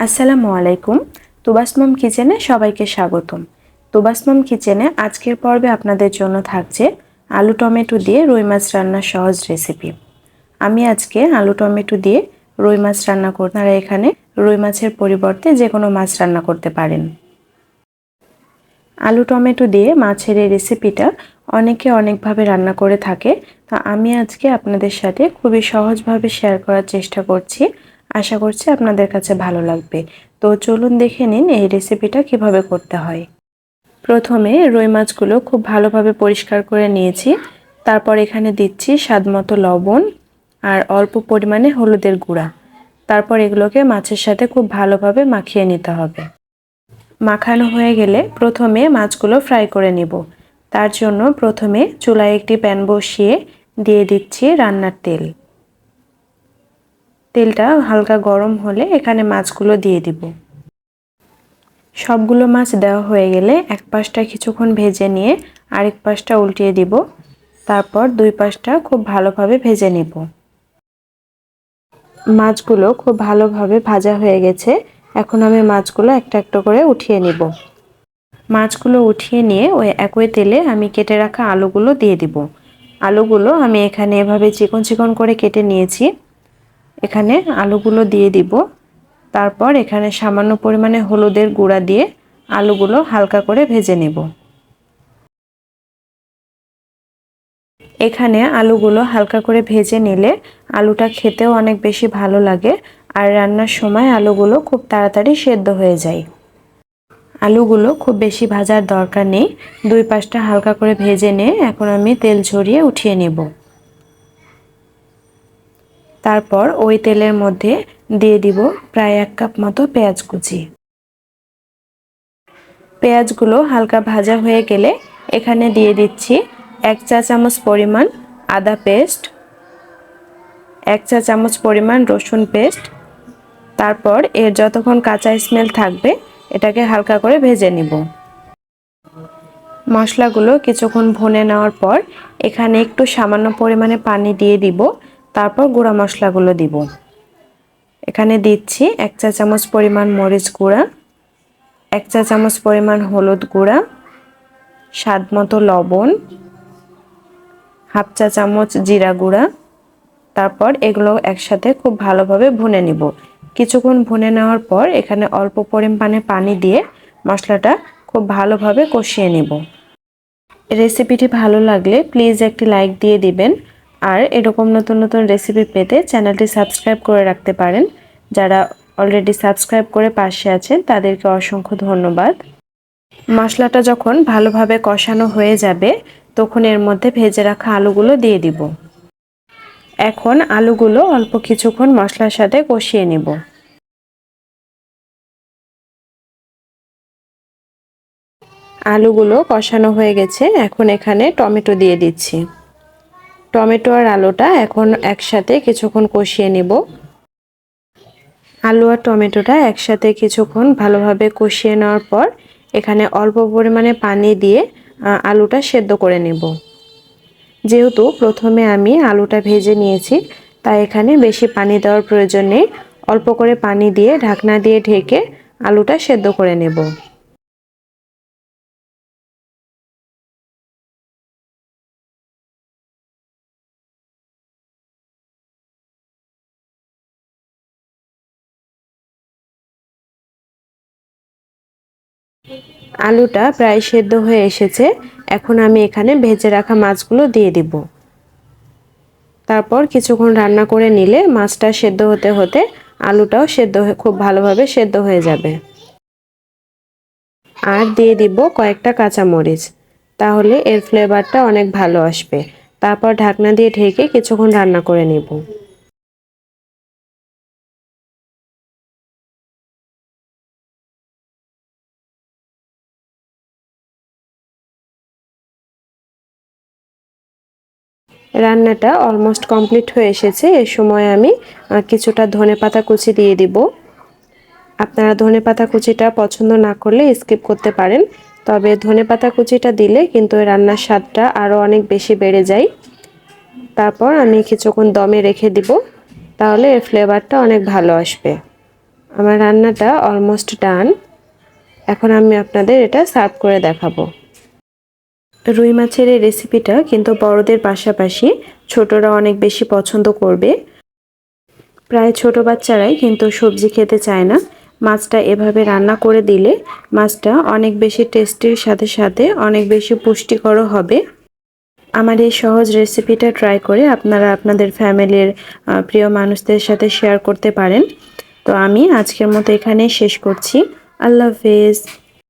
আসসালামু আলাইকুম। তুবাসমম কিচেনে সবাইকে স্বাগতম। তুবাসমম কিচেনে আজকের পর্বে আপনাদের জন্য থাকছে আলু টমেটো দিয়ে রুই মাছ রান্নার সহজ রেসিপি। আমি আজকে আলু টমেটো দিয়ে রুই মাছ রান্না করব। আপনারা এখানে রুই মাছের পরিবর্তে যে কোনো মাছ রান্না করতে পারেন। আলু টমেটো দিয়ে মাছের এই রেসিপিটা অনেকে অনেকভাবে রান্না করে থাকে। তা আমি আজকে আপনাদের সাথে খুবই সহজভাবে শেয়ার করার চেষ্টা করছি। আশা করছি আপনাদের কাছে ভালো লাগবে। তো চলুন দেখে নিন এই রেসিপিটা কীভাবে করতে হয়। প্রথমে রুই মাছগুলো খুব ভালোভাবে পরিষ্কার করে নিয়েছি। তারপর এখানে দিচ্ছি স্বাদমতো লবণ আর অল্প পরিমাণে হলুদের গুঁড়া। তারপর এগুলোকে মাছের সাথে খুব ভালোভাবে মাখিয়ে নিতে হবে। মাখানো হয়ে গেলে প্রথমে মাছগুলো ফ্রাই করে নিব। তার জন্য প্রথমে চুলায় একটি প্যান বসিয়ে দিয়ে দিচ্ছি রান্নার তেল। তেলটা হালকা গরম হলে এখানে মাছগুলো দিয়ে দিব। সবগুলো মাছ দেওয়া হয়ে গেলে এক পাশটা কিছুক্ষণ ভেজে নিয়ে আরেক পাশটা উল্টিয়ে দিব। তারপর দুই পাশটা খুব ভালোভাবে ভেজে নিব। মাছগুলো খুব ভালোভাবে ভাজা হয়ে গেছে। এখন আমি মাছগুলো একটা একটা করে উঠিয়ে নিব। মাছগুলো উঠিয়ে নিয়ে ওই একই তেলে আমি কেটে রাখা আলুগুলো দিয়ে দিব। আলুগুলো আমি এখানে এভাবে চিকন চিকন করে কেটে নিয়েছি। এখানে আলুগুলো দিয়ে দিব। তারপর এখানে সামান্য পরিমাণে হলুদের গুঁড়া দিয়ে আলুগুলো হালকা করে ভেজে নেব। এখানে আলুগুলো হালকা করে ভেজে নিলে আলুটা খেতেও অনেক বেশি ভালো লাগে আর রান্নার সময় আলুগুলো খুব তাড়াতাড়ি সেদ্ধ হয়ে যায়। আলুগুলো খুব বেশি ভাজার দরকার নেই। দুই পাশটা হালকা করে ভেজে নিয়ে এখন আমি তেল ঝরিয়ে উঠিয়ে নেব। তারপর ওই তেলের মধ্যে দিয়ে দিব প্রায় এক কাপ মতো পেঁয়াজ কুচি। পেঁয়াজগুলো হালকা ভাজা হয়ে গেলে এখানে দিয়ে দিচ্ছি এক চা চামচ পরিমাণ আদা পেস্ট, এক চা চামচ পরিমাণ রসুন পেস্ট। তারপর এর যতক্ষণ কাঁচা স্মেল থাকবে, এটাকে হালকা করে ভেজে নিব। মশলাগুলো কিছুক্ষণ ভুনে নেওয়ার পর এখানে একটু সামান্য পরিমাণে পানি দিয়ে দিব। তারপর গুঁড়া মশলাগুলো দিব। এখানে দিচ্ছি এক চা চামচ পরিমাণ মরিচ গুঁড়া, এক চা চামচ পরিমাণ হলুদ গুঁড়া, স্বাদ মতো লবণ, হাফ চা চামচ জিরা গুঁড়া। তারপর এগুলো একসাথে খুব ভালোভাবে ভুনে নিব। কিছুক্ষণ ভুনে নেওয়ার পর এখানে অল্প পরিমাণে পানি দিয়ে মশলাটা খুব ভালোভাবে কষিয়ে নেব। রেসিপিটি ভালো লাগলে প্লিজ একটি লাইক দিয়ে দিবেন। আর এরকম নতুন নতুন রেসিপি পেতে চ্যানেলটি সাবস্ক্রাইব করে রাখতে পারেন। যারা অলরেডি সাবস্ক্রাইব করে পাশে আছেন, তাদেরকে অসংখ্য ধন্যবাদ। মশলাটা যখন ভালোভাবে কষানো হয়ে যাবে, তখন এর মধ্যে ভেজে রাখা আলুগুলো দিয়ে দিব। এখন আলুগুলো অল্প কিছুক্ষণ মশলার সাথে কষিয়ে নেব। আলুগুলো কষানো হয়ে গেছে, এখন এখানে টমেটো দিয়ে দিচ্ছি। টমেটো আর আলুটা এখন একসাথে কিছুক্ষণ কষিয়ে নেব। আলু আর টমেটোটা একসাথে কিছুক্ষণ ভালোভাবে কষিয়ে নেওয়ার পর এখানে অল্প পরিমাণে পানি দিয়ে আলুটা সেদ্ধ করে নেব। যেহেতু প্রথমে আমি আলুটা ভেজে নিয়েছি, তাই এখানে বেশি পানি দেওয়ার প্রয়োজন নেই। অল্প করে পানি দিয়ে ঢাকনা দিয়ে ঢেকে আলুটা সেদ্ধ করে নেব। আলুটা প্রায় সেদ্ধ হয়ে এসেছে। এখন আমি এখানে ভেজে রাখা মাছগুলো দিয়ে দিব। তারপর কিছুক্ষণ রান্না করে নিলে মাছটা সেদ্ধ হতে হতে আলুটাও সেদ্ধ খুব ভালোভাবে সেদ্ধ হয়ে যাবে। আর দিয়ে দিব কয়েকটা কাঁচামরিচ। তাহলে এর ফ্লেভারটা অনেক ভালো আসবে। তারপর ঢাকনা দিয়ে ঢেকে কিছুক্ষণ রান্না করে নেব। রান্নাটা অলমোস্ট কমপ্লিট হয়ে এসেছে। এ সময় আমি কিছুটা ধনে পাতা কুচি দিয়ে দিব। আপনারা ধনে পাতা কুচিটা পছন্দ না করলে স্কিপ করতে পারেন। তবে ধনে পাতা কুচিটা দিলে কিন্তু রান্নার স্বাদটা আরও অনেক বেশি বেড়ে যায়। তারপর আমি কিছুক্ষণ দমে রেখে দিব। তাহলে এর ফ্লেভারটা অনেক ভালো আসবে। আমার রান্নাটা অলমোস্ট ডান এখন আমি আপনাদের এটা সার্ভ করে দেখাবো। রুই মাছের এই রেসিপিটা কিন্তু বড়দের পাশাপাশি ছোটরা অনেক বেশি পছন্দ করবে। প্রায় ছোট বাচ্চারাই কিন্তু সবজি খেতে চায় না। মাছটা এভাবে রান্না করে দিলে মাছটা অনেক বেশি টেস্টির সাথে সাথে অনেক বেশি পুষ্টিকরও হবে। আমার এই সহজ রেসিপিটা ট্রাই করে আপনারা আপনাদের ফ্যামিলির প্রিয় মানুষদের সাথে শেয়ার করতে পারেন। তো আমি আজকের মতো এখানে শেষ করছি। আল্লাহ হাফেজ।